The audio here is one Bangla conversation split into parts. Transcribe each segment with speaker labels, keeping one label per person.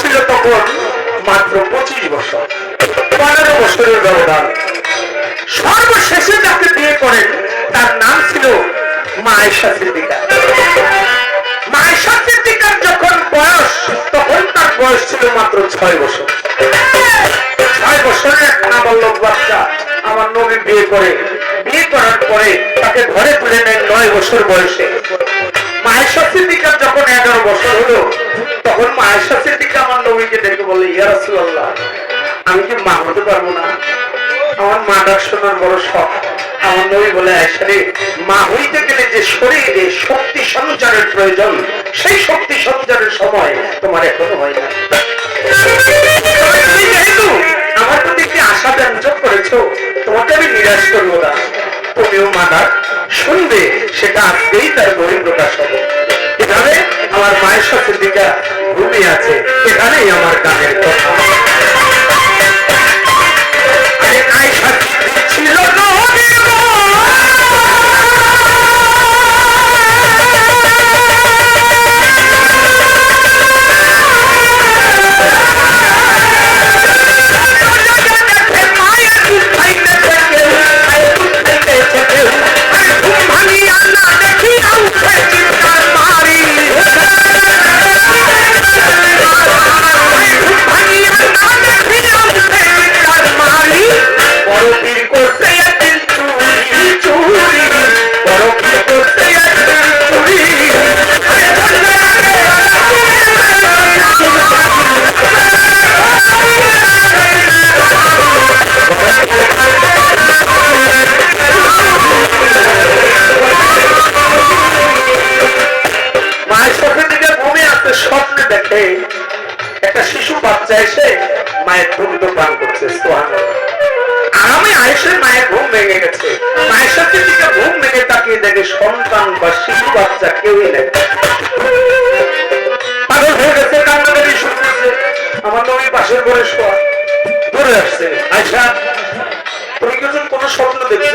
Speaker 1: ছিল তখন মাত্র পঁচিশ বছর। পনেরো বছরের ব্যবধান। সর্বশেষে যাকে বিয়ে করেন তার নাম ছিল মায়েশা সিদ্দিকা। মায়েশা সিদ্দিকার যখন বয়স, তখন তার বয়স ছিল মাত্র ছয় বছর। ছয় বছরের এক নাবালক বাচ্চা আমার নবী বিয়ে করে। বিয়ে করার পরে তাকে ঘরে তুলে নেন নয় বছর বয়সে। মায়েশা সিদ্দিকার যখন এগারো বছর হলো তখন মায়েশা সিদ্দিকা আমার নবীকে ডেকে বলে ইয়া রাসূলুল্লাহ, আমি কি মা হতে পারব না? আমার মা ডাক শোনার বড় শখ। আমার নবী বলে আয়সারে মা হইতে গেলে যে শরীরে শক্তি সঞ্চারের প্রয়োজন, সেই শক্তি সঞ্চারের সময় তোমার এখনও হয় না। আমার প্রতি একটি আশা ব্যঞ্জক করেছ, তোমাকে আমি নিরাশ করব না। তুমিও মা মাদার শুনবে, সেটা আজকেই তার বহির প্রকাশ হবে। আমার মায়ের সাথে দিকা ভূমি আছে এখানেই আমার গানের কথা। বাচ্চা মায়ের দুগ্ধ পান করছে আরামে আয়েসের মায়ের ঘুম ভেঙে গেছে। সাথে দিকে ঘুম ভেঙে তাকিয়ে দেখে সন্তান বা শিশু বাচ্চা কেউই নেই। পাগল হয়ে গেছে কান্নাকাটি করছে আমার নবী পাশের ঘরে শোয়া দূরে আসছে। আয়সা তুমি কি কোনো স্বপ্ন দেখছ?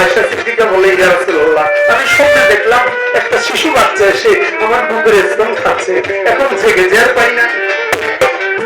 Speaker 1: আয়সা সিদ্দিকা বলে, ইয়া রাসূলুল্লাহ, আমি স্বপ্নে দেখলাম একটা শিশু বাচ্চা এসে আমার বুকের স্তন খাচ্ছে। এখন জেগে যে আর পাই না।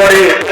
Speaker 1: করে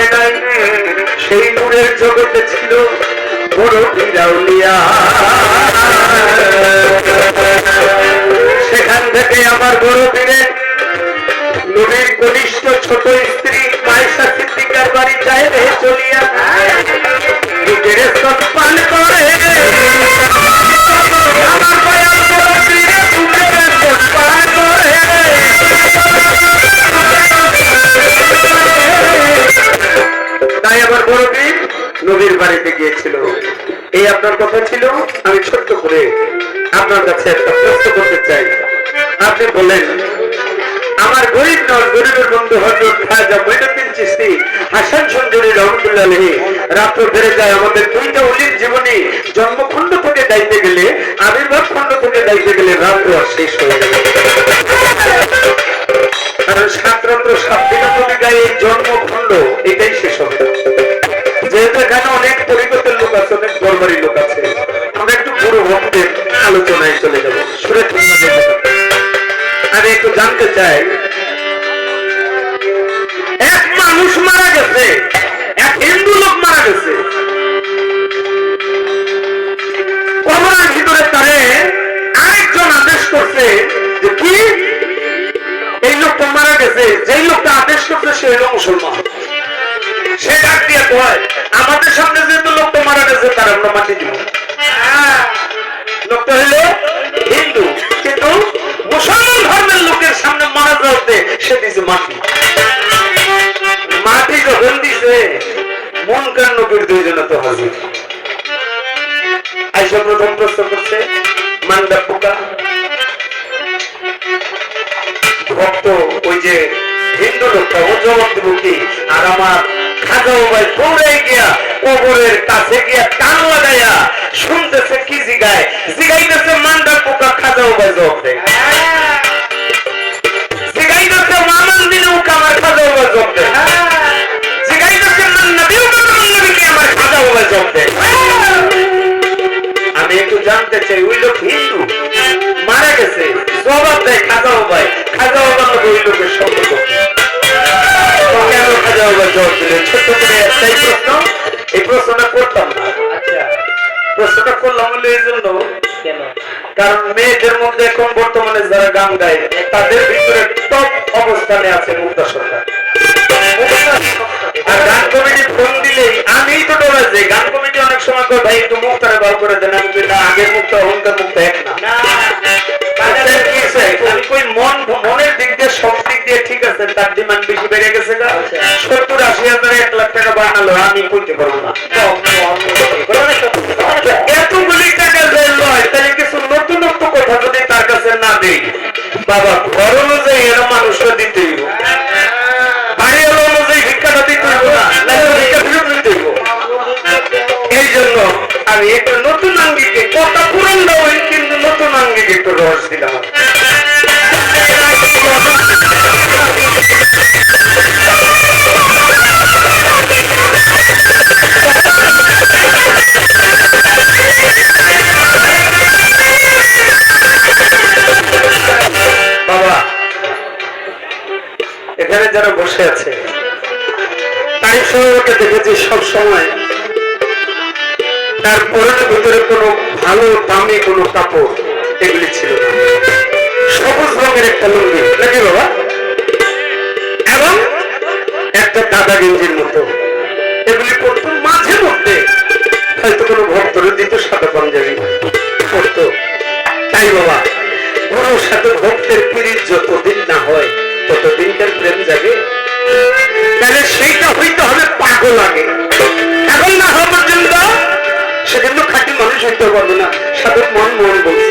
Speaker 1: হবে নাই সেই নূরের জগতে ছিল বড় বিরাউলিয়া সেখান থেকে আমার বড় দিনে নবীর কনিষ্ঠ ছোট স্ত্রী মাইশা সিদ্দিকার বাড়ি যায় চলিয়া। পান করে আপনার কথা ছিল, আমি ছোট্ট করে আপনার কাছে একটা প্রশ্ন করতে চাই। আপনি বলেন, আমার গরিব নন, গরিবের বন্ধু হজরত খাজা মইনুদ্দিন চিস্তি হাসান সঞ্জনী রহমতুল্লাহ আলহী রাত্র বেড়ে যায় আমাদের দুইটা অলির জীবনে জন্মখণ্ড থেকে দায়িত্বে গেলে, আবির্ভাব খণ্ড থেকে দায়িত্বে গেলে রাত্র শেষ হয়ে যাবে কারণ সাত রাত্র সাত দিন ভূমিকায় এই জন্মখণ্ড, এটাই শেষ হবে। চাই এক মানুষ মারা গেছে, এক হিন্দু লোক মারা গেছে। কবরের ভিতরে তারে আরেকজন আদেশ করছে যে, কি? এই লোকটা মারা গেছে, যেই লোকটা আদেশ করছে সে হলো মুসলমান। সে ডাক দিয়ে কয়, আমাদের সামনে যেহেতু লোকটা মারা গেছে, তার আমরা মাটি দিব। লোকটা হলো সামনে মারা যাওয়াতে সে দিছে মাটি। মাটি যখন দিছে। মন করে দুইজন তো হাজির। আইসা প্রথম প্রশ্ন করছে মান্দা পোকা। ভক্ত, ওই যে হিন্দু লোকটা, ও জবাব দিব কি? আর আমার খাজা ভাই দৌড়ে গিয়া কবরের কাছে গিয়া কান লাগাইয়া শুনতেছে কি জিগায়? জিগাইতেছে মান্ডা পোকা, খাজা ভাই জবাব দেয়। জানতে ওই লোক হিন্দু। মারা গেছে। জবাব দেয় খাজা ভাই খাজা বাবার ওই লোকের সম্পর্ক কেন খাজা বাবা জবাব দিলেন ছোট্ট করে একটাই প্রশ্ন। এই প্রশ্নটা করতাম না। প্রশ্নটা করলাম হলো এই জন্য। কারণ মেয়েদের মধ্যে এখন বর্তমানে যারা গান গায় তাদের ভিতরে টপ অবস্থানে আছে মুক্তা সরকার। অনেক সময় কয় ভাই একটু মুক্তারে বার করে দেন আমি না আগের মুক্তা অহংকার মুক্তা এক না তাদের কি হয়েছে? আমি কই মন মনের দিক দিয়ে সব দিক দিয়ে ঠিক আছে তার ডিমান্ড বেশি বেড়ে গেছে গা সত্তর আশি হাজার এক লাখ টাকা বানালো আমি কইতে পারব না এতগুলি টাকা যে লয় তাহলে কিছু নতুনত্ব কথা যদি তার কাছে না দেই বাবা দেখেছি সব সময়। তার পরনের ভিতরে কোনো ভালো দামি কোনো কাপড় এগুলি ছিল সবুজ রঙের একটা লুঙ্গি, নাকি বাবা? এবং একটা দাদা গেঞ্জির মতো। এগুলি পড়তো মাঝে মধ্যে। হয়তো কোনো ভক্তরে দিত সাদা পাঞ্জাবি পড়তো। তাই বাবা, গুরুর সাথে ভক্তের পিড়িত যতদিন না হয়, ততদিনকার প্রেম জাগে পারবে না সাধক মন মন বলছে